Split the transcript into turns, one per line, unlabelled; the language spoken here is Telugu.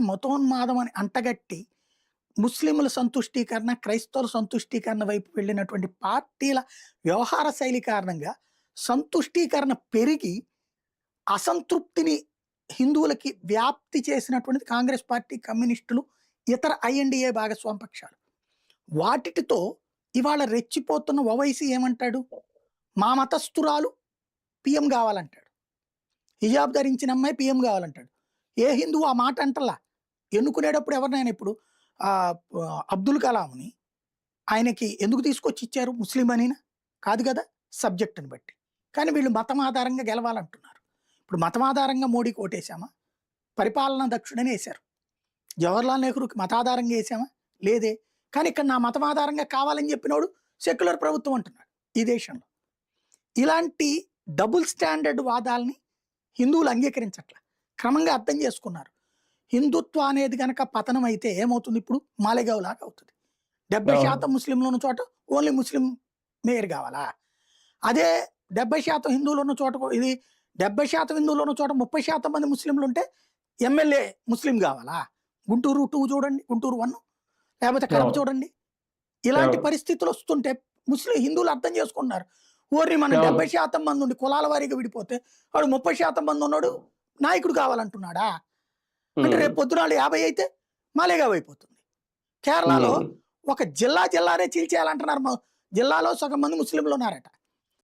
ప్రజలకి మతోన్మాదం అని అంటగట్టి ముస్లింల సంతుష్టీకరణ క్రైస్తవుల సంతుష్టీకరణ వైపు వెళ్ళినటువంటి పార్టీల వ్యవహార శైలి కారణంగా సంతుష్టీకరణ పెరిగి అసంతృప్తిని హిందువులకి వ్యాప్తి చేసినటువంటిది కాంగ్రెస్ పార్టీ కమ్యూనిస్టులు ఇతర ఐఎన్డిఏ భాగస్వామి పక్షాలు వాటితో ఇవాళ రెచ్చిపోతున్న ఓవైసీ ఏమంటాడు? మా మతస్థురాలు పిఎం కావాలంటాడు. హిజాబ్ ధరించిన అమ్మాయి పిఎం కావాలంటాడు. ఏ హిందువు ఆ మాట అంటలా? ఎన్నుకునేటప్పుడు ఎవరినైనా ఇప్పుడు అబ్దుల్ కలాంని ఆయనకి ఎందుకు తీసుకొచ్చి ఇచ్చారు ముస్లిం అనినా కాదు కదా సబ్జెక్టుని బట్టి. కానీ వీళ్ళు మతం ఆధారంగా గెలవాలంటున్నారు. ఇప్పుడు మతం ఆధారంగా మోడీకి ఓటేసామా పరిపాలనా దక్షుడని వేశారు. జవహర్లాల్ నెహ్రూకి మతాధారంగా వేసామా లేదే. కానీ ఇక్కడ నా మతం ఆధారంగా కావాలని చెప్పినోడు సెక్యులర్ ప్రభుత్వం అంటున్నాడు ఈ దేశంలో. ఇలాంటి డబుల్ స్టాండర్డ్ వాదాల్ని హిందువులు అంగీకరించట్ల. క్రమంగా అర్థం చేసుకున్నారు. హిందుత్వ అనేది కనుక పతనం అయితే ఏమవుతుంది ఇప్పుడు మాలేగావ్ లాగా అవుతుంది డెబ్బై. శాతం ముస్లింలు ఉన్న చోట ఓన్లీ ముస్లిం మేయర్ కావాలా అదే డెబ్బై శాతం హిందువులు ఉన్న చోట ఇది డెబ్బై శాతం హిందువులు ఉన్న చోట ముప్పై శాతం మంది ముస్లింలు ఉంటే ఎమ్మెల్యే ముస్లిం కావాలా గుంటూరు టూ చూడండి గుంటూరు వన్ లేకపోతే కడప. చూడండి ఇలాంటి. పరిస్థితులు వస్తుంటే ముస్లిం హిందువులు అర్థం చేసుకున్నారు ఓరి మన. డెబ్బై శాతం మంది ఉండి కులాల వారీగా విడిపోతే వాడు ముప్పై శాతం మంది ఉన్నాడు నాయకుడు కావాలంటున్నాడా అంటే రేపు పొద్దున వాళ్ళు యాభై అయితే మాలేగావ్ అయిపోతుంది. కేరళలో ఒక జిల్లా జిల్లానే చీల్చేయాలంటున్నారు జిల్లాలో సగం మంది ముస్లింలు ఉన్నారట.